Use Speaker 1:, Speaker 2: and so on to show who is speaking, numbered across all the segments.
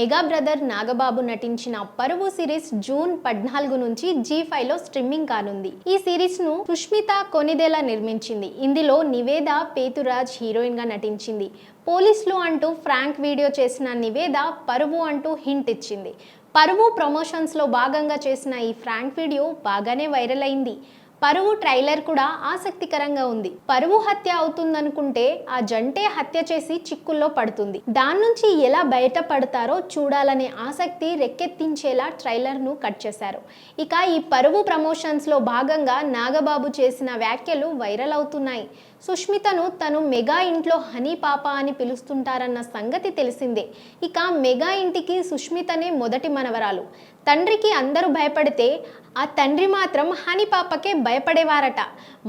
Speaker 1: Mega brother Nagababu నటించిన పరువు series June పద్నాలుగు నుంచి జీ ఫైవ్లో స్ట్రీమింగ్ కానుంది. ఈ సిరీస్ను సుష్మిత కొనిదేల నిర్మించింది. ఇందులో నివేద పేతురాజ్ హీరోయిన్గా నటించింది. పోలీసులు అంటూ ఫ్రాంక్ వీడియో చేసిన నివేద పరువు అంటూ హింట్ ఇచ్చింది. పరువు ప్రమోషన్స్లో భాగంగా చేసిన ఈ ఫ్రాంక్ వీడియో బాగానే వైరల్ అయింది. పరువు ట్రైలర్ కూడా ఆసక్తికరంగా ఉంది. పరువు హత్య అవుతుందనుకుంటే ఆ జంటే హత్య చేసి చిక్కుల్లో పడుతుంది. దాని నుంచి ఎలా బయటపడతారో చూడాలనే ఆసక్తి రెక్కెత్తించేలా ట్రైలర్ను కట్ చేశారు. ఇక ఈ పరువు ప్రమోషన్స్లో భాగంగా నాగబాబు చేసిన వ్యాఖ్యలు వైరల్ అవుతున్నాయి. సుష్మితను తను మెగా ఇంట్లో హనీ పాప అని పిలుస్తుంటారన్న సంగతి తెలిసిందే. ఇక మెగా ఇంటికి సుష్మితనే మొదటి మనవరాలు. తండ్రికి అందరూ భయపడితే ఆ తండ్రి మాత్రం హనీ పాపకే భయపడేవారట.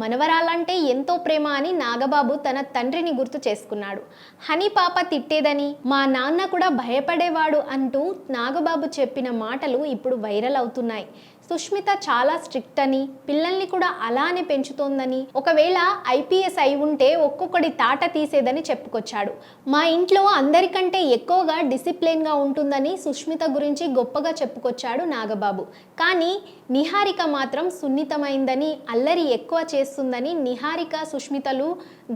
Speaker 1: మనవరాలంటే ఎంతో ప్రేమ అని నాగబాబు తన తండ్రిని గుర్తు చేసుకున్నాడు. హనీ పాప తిట్టేదని మా నాన్న కూడా భయపడేవాడు అంటూ నాగబాబు చెప్పిన మాటలు ఇప్పుడు వైరల్ అవుతున్నాయి. సుష్మిత చాలా స్ట్రిక్ట్ అని పిల్లల్ని కూడా అలానే పెంచుతోందని ఒకవేళ ఐపీఎస్ అయి ఉంటే ఒక్కొక్కడి తాట తీసేదని చెప్పుకొచ్చాడు. మా ఇంట్లో అందరికంటే ఎక్కువగా డిసిప్లిన్గా ఉంటుందని సుష్మిత గురించి గొప్పగా చెప్పుకొచ్చాడు నాగబాబు. కానీ నిహారిక మాత్రం సున్నితమైందని అల్లరి ఎక్కువ చేస్తుందని నిహారిక సుష్మితలు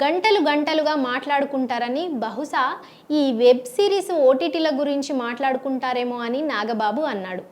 Speaker 1: గంటలు గంటలుగా మాట్లాడుకుంటారని బహుశా ఈ వెబ్ సిరీస్ ఓటీటీల గురించి మాట్లాడుకుంటారేమో అని నాగబాబు అన్నాడు.